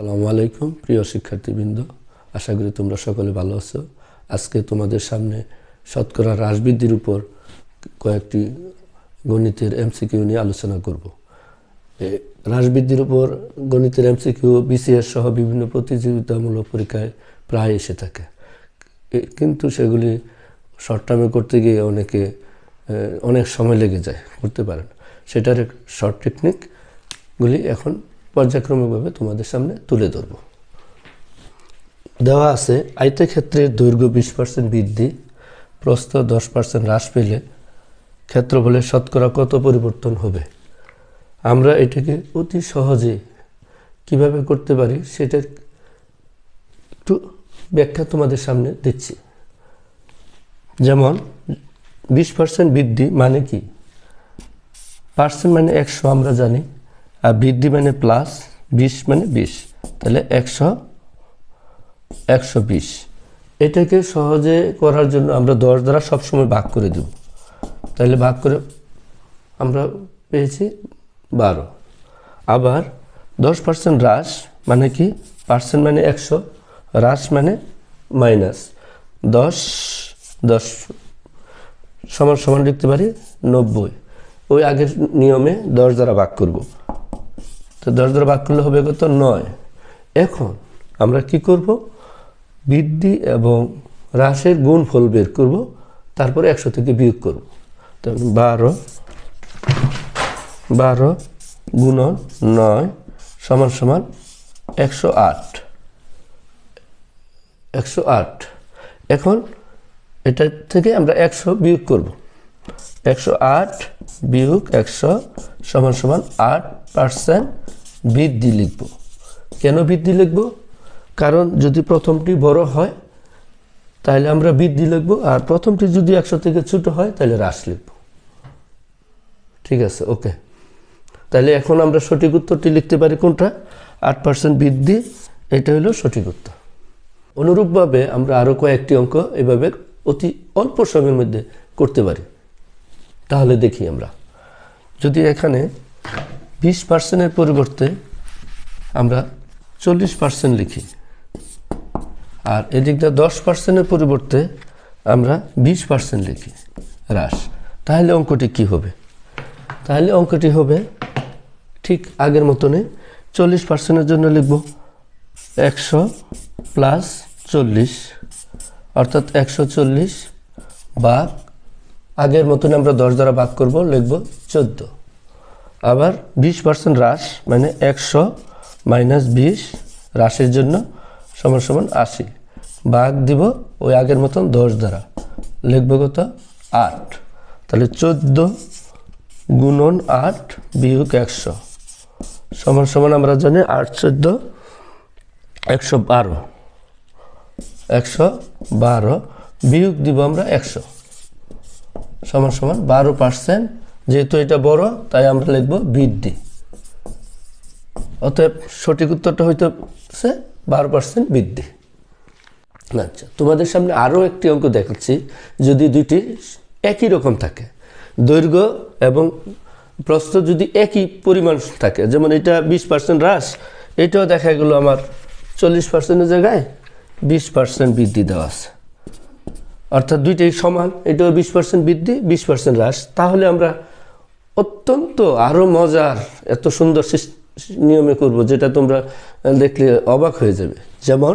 আসসালামু আলাইকুম, প্রিয় শিক্ষার্থীবৃন্দ। আশা করি তোমরা সকলে ভালো আছো। আজকে তোমাদের সামনে শতকরা হ্রাস বৃদ্ধির উপর কয়েকটি গণিতের এমসিকিউ নিয়ে আলোচনা করব। এ, হ্রাস বৃদ্ধির উপর গণিতের এমসিকিউ, বিসিএস সহ বিভিন্ন প্রতিযোগিতামূলক পরীক্ষায় প্রায় এসে থাকে। কিন্তু সেগুলি শর্ট টার্মে করতে গিয়ে অনেকে অনেক সময় লেগে যায়, করতে পারেন সেটার শর্ট টেকনিকগুলি এখন পর্যায়ক্রমিকভাবে তোমাদের সামনে তুলে ধরব। দেওয়া আছে, আয়তক্ষেত্রের দৈর্ঘ্য বিশ পার্সেন্ট বৃদ্ধি, প্রস্থ দশ পার্সেন্ট হ্রাস পেলে ক্ষেত্রফলের শতকরা কত পরিবর্তন হবে? আমরা এটাকে অতি সহজে কীভাবে করতে পারি সেটার একটু ব্যাখ্যা তোমাদের সামনে দিচ্ছি। যেমন, বিশ পার্সেন্ট বৃদ্ধি মানে কি? পার্সেন্ট মানে একশো আমরা জানি। আর বৃদ্ধি মানে প্লাস বিশ মানে বিশ। তাহলে একশো একশো বিশ। এটাকে সহজে করার জন্য আমরা দশ দ্বারা সবসময় ভাগ করে দেব। তাহলে ভাগ করে আমরা পেয়েছি বারো। আবার দশ পার্সেন্ট হ্রাস মানে কি? পার্সেন্ট মানে একশো, হ্রাস মানে মাইনাস দশ দশ সমান সমান লিখতে পারি নব্বই। ওই আগের নিয়মে দশ দ্বারা ভাগ করব। তো দশ দ্বারা ভাগ করলে হবে কত? নয়। এখন আমরা কি করব? বৃদ্ধি এবং হ্রাসের গুণফল বের করব, তারপরে একশো থেকে বিয়োগ করব। তো বারো বারো গুণন নয় সমান সমান একশো আট। একশো আট। এখন এটা থেকে আমরা একশো বিয়োগ করব। একশো আট বিয়োগ একশো সমান সমান আট পার্সেন্ট বৃদ্ধি লিখব। কেন বৃদ্ধি লিখব? কারণ যদি প্রথমটি বড় হয়, তাহলে আমরা বৃদ্ধি লিখব, আর প্রথমটি যদি একশো থেকে ছোট হয়, তাহলে হ্রাস লিখব। ঠিক আছে, ওকে। তাহলে এখন আমরা সঠিক উত্তরটি লিখতে পারি কোনটা? আট পার্সেন্ট বৃদ্ধি, এটা হলো সঠিক উত্তর। অনুরূপভাবে আমরা আরও কয়েকটি অঙ্ক এভাবে অতি অল্প সময়ের মধ্যে করতে পারি। তাহলে দেখি আমরা। যদি এখানে বিশ পার্সেন্টের পরিবর্তে আমরা চল্লিশ পার্সেন্ট লিখি। আর এদিকটা দশ পার্সেন্টের পরিবর্তে আমরা বিশ পার্সেন্ট লিখি হ্রাস। তাহলে অঙ্কটি কি হবে? তাহলে অঙ্কটি হবে ঠিক আগের মতনই চল্লিশ পার্সেন্টের জন্য লিখব একশো প্লাস চল্লিশ, অর্থাৎ একশো চল্লিশ ভাগ আগের মতন আমরা দশ দ্বারা ভাগ করব, লিখব চোদ্দ। আবার বিশ পার্সেন্ট হ্রাস মানে একশো মাইনাস বিশ হ্রাসের জন্য সমান সমান আশি। ভাগ দিব ওই আগের মতন দশ দ্বারা। লিখব কত? আট। তাহলে চোদ্দ গুণন আট বিয়োগ একশো। সমান সমান আমরা জানি আট, চোদ্দ, একশো বারো। একশো বারো বিয়োগ দিব আমরা একশো। সমান সমান বারো পার্সেন্ট যেহেতু এটা বড়, তাই আমরা লিখব বৃদ্ধি। অতএব সঠিক উত্তরটা হইতেছে বারো পার্সেন্ট বৃদ্ধি। আচ্ছা তোমাদের সামনে আরও একটি অঙ্ক দেখাচ্ছি, যদি দুইটি একই রকম থাকে। দৈর্ঘ্য এবং প্রস্থ যদি একই পরিমাণ থাকে, যেমন এটা বিশ পার্সেন্ট হ্রাস, এটাও দেখা গেলো আমার চল্লিশ পার্সেন্টের জায়গায় বিশ পার্সেন্ট বৃদ্ধি দেওয়া আছে। অর্থাৎ দুইটাই সমান, এটাও বিশ পার্সেন্ট বৃদ্ধি, বিশ পার্সেন্ট হ্রাস। তাহলে আমরা অত্যন্ত আরও মজার, এত সুন্দর নিয়মে করব, যেটা তোমরা দেখলে অবাক হয়ে যাবে। যেমন,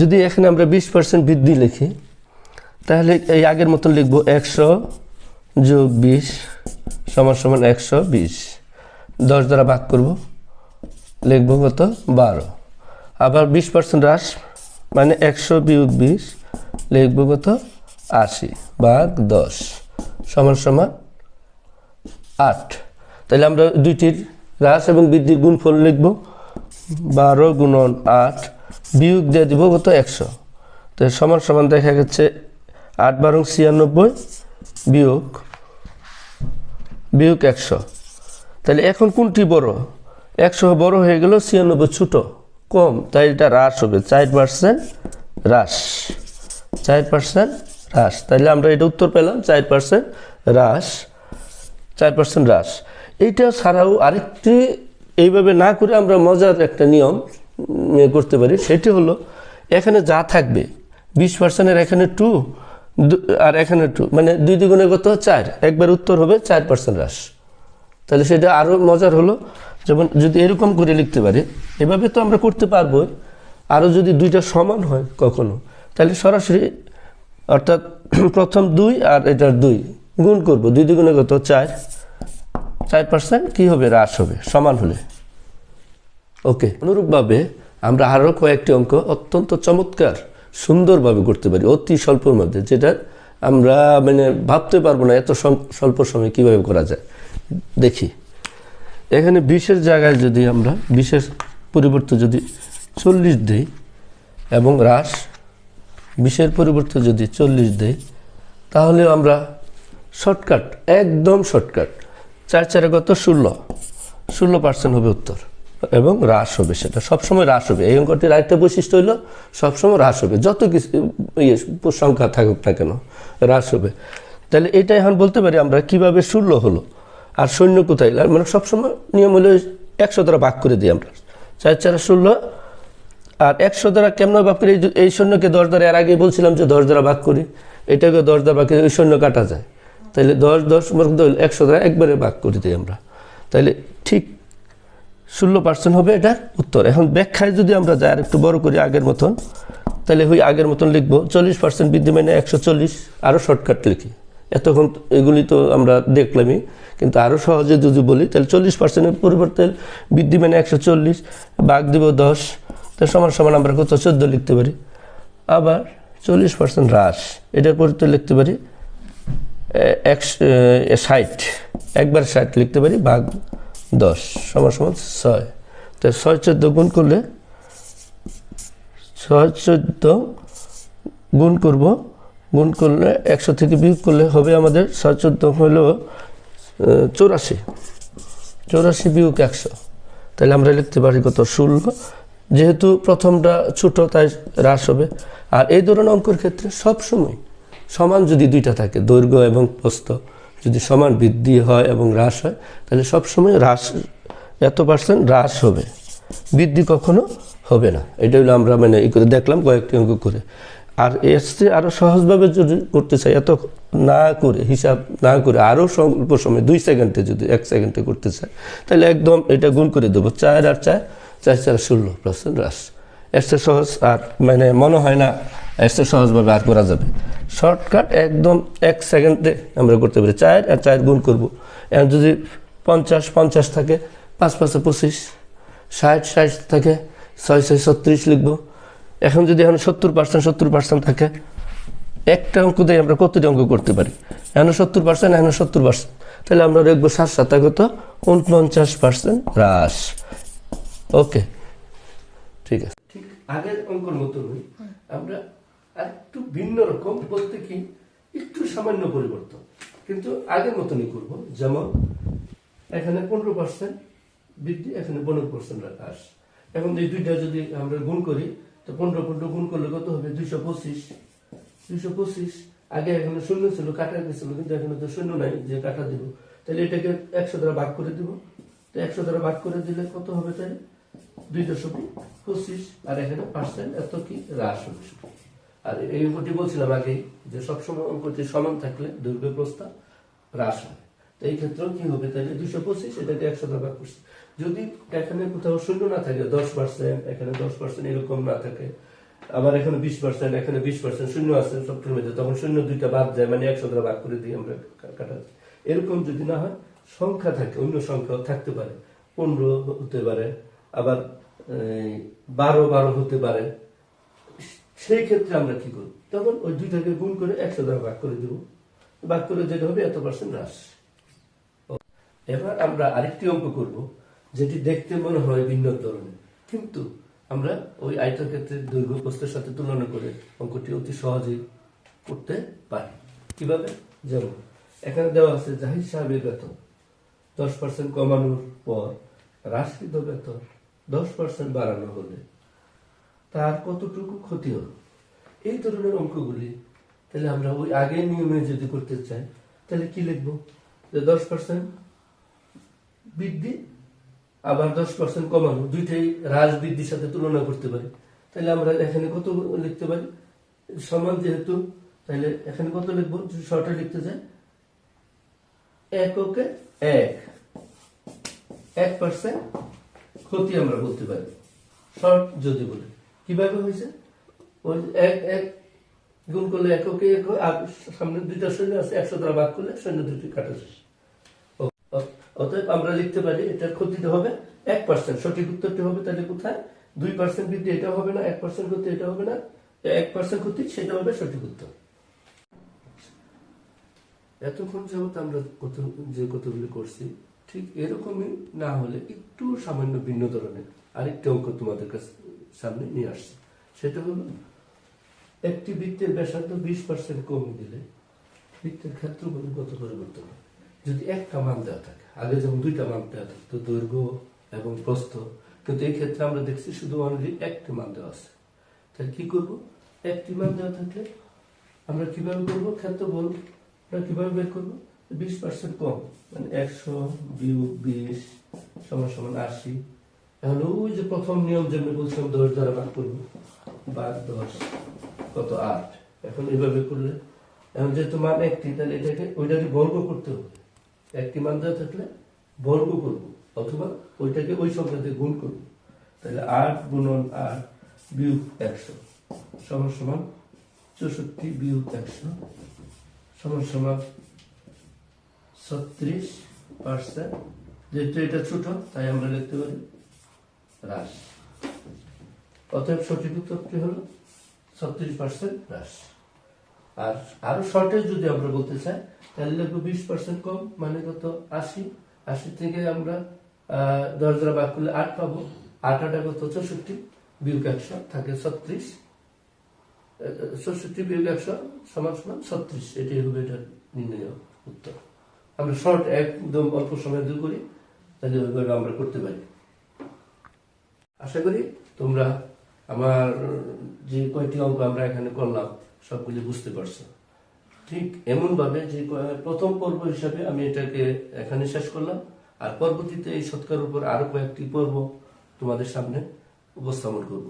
যদি এখানে আমরা বিশ পার্সেন্ট বৃদ্ধি লিখি, তাহলে এই আগের মতন লিখব একশো যোগ বিশ সমান সমান একশো বিশ। দশ দ্বারা ভাগ করব, লিখব কত? বারো। আবার বিশ পার্সেন্ট হ্রাস মানে একশো বিয়োগ বিশ, লিখব কত? আশি। ভাগ দশ সমান সমান আট। তাহলে আমরা দুইটির হ্রাস এবং বৃদ্ধির গুণফল লিখব বারো গুণন আট বিয়োগ দিয়ে দিব কত একশো। তো সমান সমান দেখা গেছে আট বারো ছিয়ানব্বই বিয়োগ বিয়োগ একশো। তাহলে এখন কোনটি বড়? একশো বড় হয়ে গেল ছিয়ানব্বই ছোট, কম। তাই এটা হ্রাস হবে, চার পার্সেন্ট হ্রাস, চার পার্সেন্ট হ্রাস। তাহলে আমরা এটা উত্তর পেলাম, চার পার্সেন্ট হ্রাস। চার পার্সেন্ট হ্রাস। এইটা ছাড়াও আরেকটি, এইভাবে না করে আমরা মজার একটা নিয়ম করতে পারি, সেটি হলো এখানে যা থাকবে, বিশ পার্সেন্টের এখানে টু আর এখানে টু মানে দুই দ্বিগুণে কত? চার। একবার উত্তর হবে চার পার্সেন্ট হ্রাস। তাহলে সেটা আরও মজার হলো, যেমন যদি এরকম করে লিখতে পারি, এভাবে তো আমরা করতে পারব। আরও যদি দুইটা সমান হয় কখনো, তাহলে সরাসরি অর্থাৎ প্রথম দুই আর এটার দুই। গুণ করব। দুই দ্বিগুণে কত? চার। চার পার্সেন্ট কী হবে? হ্রাস হবে। সমান হলে। ওকে। অনুরূপভাবে আমরা আরও কয়েকটি অঙ্ক অত্যন্ত চমৎকার, সুন্দরভাবে করতে পারি, অতি স্বল্পর মধ্যে, যেটা আমরা মানে ভাবতে পারব না এত স্বল্প সময় কীভাবে করা যায়। দেখি। এখানে বিশের জায়গায় যদি আমরা বিশের পরিবর্তে যদি চল্লিশ দিই এবং হ্রাস, বিশের পরিবর্তে যদি চল্লিশ দিই, তাহলে আমরা শর্টকাট একদম শর্টকাট চার চারে কত? ষোলো। ষোলো পার্সেন্ট হবে উত্তর। এবং হ্রাস হবে সেটা। সবসময় হ্রাস হবে। এই অঙ্কটির আরেকটা বৈশিষ্ট্য হলো, সবসময় হ্রাস হবে। যত কিছু ইয়ে সংখ্যা থাকুক না কেন, হ্রাস হবে। তাহলে এটা এখন বলতে পারি আমরা কীভাবে ষোলো হলো। আর সৈন্য কোথায়? মানে সবসময় নিয়ম হলো একশো দ্বারা ভাগ করে দিই আমরা। চার চারে ষোলো, আর একশো দ্বারা কেমন ভাগ করি? এই সৈন্যকে দশ দ্বারা, এর আগে বলছিলাম যে দশ দ্বারা ভাগ করি। এটাকে দশ দ্বারা ভাগ ওই সৈন্য কাটা যায়। তাহলে দশ দশ হইল একশো দ্বারা একবারে ভাগ করে দিই আমরা। তাহলে ঠিক ষোলো পার্সেন্ট হবে এটার উত্তর। এখন ব্যাখ্যায় যদি আমরা যাই আর একটু বড় করি আগের মতন তাহলে ওই আগের মতন লিখব, চল্লিশ পার্সেন্ট বৃদ্ধি মানে একশো চল্লিশ আরও শর্টকাট লিখি। এতক্ষণ এগুলি তো আমরা দেখলামই, কিন্তু আরও সহজে যদি বলি তাহলে চল্লিশ পার্সেন্টের পরিবর্তে বৃদ্ধি মানে একশো চল্লিশ বাঘ দিব দশ তো সমান সমান আমরা কত? চোদ্দ লিখতে পারি। আবার চল্লিশ পার্সেন্ট হ্রাস, এটার পরিবর্তে লিখতে পারি ষাট। একবার ষাট লিখতে পারি, ভাগ দশ, সমান সমান ছয়। তো ছয় চোদ্দ গুণ করলে, ছয় চোদ্দ গুণ করব, গুণ করলে একশো থেকে বিয়োগ করলে হবে আমাদের ছয় চোদ্দ হলো চৌরাশি। চৌরাশি বিয়োগ একশো। তাহলে আমরা লিখতে পারি কত? ষোলো। যেহেতু প্রথমটা ছোট, তাই হ্রাস হবে। আর এই ধরনের অঙ্কের ক্ষেত্রে সব সময় সমান যদি দুইটা থাকে, দৈর্ঘ্য এবং প্রস্থ, যদি সমান বৃদ্ধি হয় এবং হ্রাস হয়, তাহলে সবসময় হ্রাস, এত পার্সেন্ট হ্রাস হবে। বৃদ্ধি কখনো হবে না। এটা হলো আমরা মানে ই করে দেখলাম কয়েকটি অঙ্ক করে। আর এর চেয়ে আরও সহজভাবে যদি করতে চাই, এত না করে, হিসাব না করে আরও স্বল্প সময়, দুই সেকেন্ডে যদি এক সেকেন্ডে করতে চাই, তাহলে একদম এটা গুণ করে দেবো। চার আর চার চার চার ষোলো পার্সেন্ট হ্রাস। এর চেয়ে সহজ আর মানে মনে হয় না চেয়ে সহজভাবে আর করা যাবে। শর্টকাট একদম এক সেকেন্ডে আমরা করতে পারি। চায়ের আর চায়ের গুণ করব। এখন যদি পঞ্চাশ পঞ্চাশ থাকে পাঁচ পাঁচে পঁচিশ ষাট ষাট থাকে ছয় ছয় ছত্রিশ লিখব। এখন যদি এখন সত্তর পার্সেন্ট সত্তর পার্সেন্ট থাকে একটা অঙ্ক দিয়ে আমরা কতটি অঙ্ক করতে পারি? এখন সত্তর পার্সেন্ট এখন সত্তর পার্সেন্ট। তাহলে আমরা দেখব সাত কত উনপঞ্চাশ পার্সেন্ট হ্রাস। ওকে ঠিক আছে। ঠিক আগের অঙ্কর মতনই আমরা একটু ভিন্ন রকম বলতে কি একটু সামান্য পরিবর্তন। কিন্তু আগের মতনই করব। যেমন, এখানে পনেরো পার্সেন্ট বৃদ্ধি, এখানে পনেরো পার্সেন্ট হ্রাস। এখন এই দুইটা যদি আমরা গুণ করি, তো পনেরো পনেরো গুণ করলে কত হবে? দুইশো পঁচিশ। দুইশো পঁচিশ, আগে এখানে শূন্য ছিল, কাটা গেছিল, কিন্তু এখানে তো শূন্য নাই, যে কাটা দিব। তাহলে এটাকে একশো দ্বারা ভাগ করে দিব। তো একশো দ্বারা ভাগ করে দিলে কত হবে তাহলে? দুই দশমিক পঁচিশ। আর এখানে পার্সেন্ট এত কি? হ্রাস হবে। আর এই অঙ্কটি বলছিলাম আগে যে সবসময় অঙ্কটি সমান থাকলে দৈর্ঘ্য প্রস্তাব হ্রাস হয়। তো এই ক্ষেত্রেও কি হবে? তাহলে দুশো পঁচিশ এটাকে একশো টাকা করছে যদি এখানে কোথাও শূন্য না থাকে, দশ পার্সেন্ট, এখানে দশ পার্সেন্ট এরকম না থাকে, আবার এখানে বিশ পার্সেন্ট, এখানে বিশ পার্সেন্ট শূন্য আছে সবটির মধ্যে, তখন শূন্য দুইটা বাদ যায় মানে একশো টাকা ভাগ করে দিই আমরা কাটা এরকম যদি না হয়, সংখ্যা থাকে, অন্য সংখ্যাও থাকতে পারে। পনেরো হতে পারে, আবার বারো বারো হতে পারে। সেই ক্ষেত্রে আমরা কি করি? তখন ওই দুইটাকে গুণ করে একশো দ্বারা ভাগ করে দেবো। ভাগ করে যেটা হবে এত পার্সেন্ট হ্রাস। এবার আমরা আরেকটি অঙ্ক করব, যেটি দেখতে মনে হয় ভিন্ন ধরনের। কিন্তু আমরা ওই আয়তক্ষেত্রের দৈর্ঘ্য প্রস্থের সাথে তুলনা করে অঙ্কটি অতি সহজেই করতে পারি। কীভাবে? যেমন, এখানে দেওয়া আছে জাহির সাহেবের বেতন। দশ পার্সেন্ট কমানোর পর হ্রাসকৃত বেতন দশ পার্সেন্ট বাড়ানো হলে তার কতটুকু ক্ষতি হলো? এই ধরনের অঙ্কগুলি, তাহলে আমরা ওই আগের নিয়মে যদি করতে চাই, তাহলে কি লিখব? যে দশ পার্সেন্ট বৃদ্ধি, আবার দশ পার্সেন্ট কমানো, দুইটাই হ্রাস বৃদ্ধির সাথে তুলনা করতে পারি। তাহলে আমরা এখানে কত লিখতে পারি? সমান যেহেতু, তাহলে এখানে কত লিখব? শর্টে লিখতে চাই, এককে এক। এক পার্সেন্ট ক্ষতি আমরা বলতে পারি। শর্ট যদি বলি। কীভাবে হয়েছে? ওই এক এক গুণ করলে এককে এক আর সামনে দুইটা সৈন্য আছে, একশো দ্বারা ভাগ করলে সৈন্য দুটি কাটা ও- অতএব আমরা লিখতে পারি এটার ক্ষতিটা হবে, এক পার্সেন্ট সঠিক উত্তরটি হবে তাহলে কোথায়? দুই পার্সেন্ট বৃদ্ধি, এটা হবে না, এক পার্সেন্ট ক্ষতি, এটা হবে না। এক পার্সেন্ট ক্ষতি, সেটা হবে সঠিক উত্তর। এতক্ষণ যাবত আমরা কত, যে কতগুলি করছি, ঠিক এরকমই না হলে একটু সামান্য ভিন্ন ধরনের আরেকটি অঙ্ক তোমাদের কাছে সামনে নিয়ে আসছি। সেটা হলো একটি বৃত্তের ব্যাসার্ধ বিশ পার্সেন্ট কমে দিলে বৃত্তের ক্ষেত্রফলে কত পরিবর্তন হয়? যদি একটা মান দেওয়া থাকে, আগে যেমন দুইটা মান দেওয়া থাকতো দৈর্ঘ্য এবং প্রস্থ, কিন্তু এই ক্ষেত্রে আমরা দেখছি শুধু অনলি একটি মান দেওয়া আছে। তাহলে কি করব? একটি মান দেওয়া থাকলে আমরা কীভাবে করব? ক্ষেত্রফল আমরা কীভাবে বের করব? বিশ পার্সেন্ট কম মানে একশো বিশ সমান সমান আশি এখন ওই যে প্রথম নিয়ম যেমনি বলছিলাম, দশ দ্বারা ভাগ করব। বাদ দশ, কত আট। এখন এইভাবে করলে, এখন যেহেতু মান একটি, তাহলে এটাকে ওইটাকে বর্গ করতে হবে। একটি মান দেওয়া থাকলে বর্গ করব, অথবা ওইটাকে ওই সংখ্যাতে গুণ করব। তাহলে আট গুণন আট বিয়োগ একশো, সমান সমান চৌষট্টি বিয়োগ একশো, সমান সমান ছত্রিশ পার্সেন্ট। যেহেতু এটা ছোট, তাই আমরা লিখতে পারি হ্রাস। অতএব সঠিক উত্তরটি হলো ছত্রিশ পার্সেন্ট হ্রাস। আর আরও শর্টেজ যদি আমরা বলতে চাই, তাহলে লিখব বিশ পার্সেন্ট কম মানে কত? আশি। আশি থেকে আমরা দশ দ্বারা ভাগ করলে আট পাবো। আট আটা কত? চৌষট্টি বিয়োগ একশো থাকে ছত্রিশ। চৌষট্টি বিয়োগ একশো সমান সমান ছত্রিশ। এটি হবে এটার নির্ণয় উত্তর। আমরা শর্ট একদম অল্প সময় দূর করি, তাহলে ওইভাবে আমরা করতে পারি। আশা করি তোমরা আমার যে কয়টি অঙ্ক আমরা এখানে করলাম, সবগুলি বুঝতে পারছ। ঠিক এমনভাবে যে প্রথম পর্ব হিসাবে আমি এটাকে এখানে শেষ করলাম, আর পরবর্তীতে এই সৎকার উপর আরও কয়েকটি পর্ব তোমাদের সামনে উপস্থাপন করব।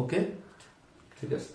ওকে? ঠিক আছে।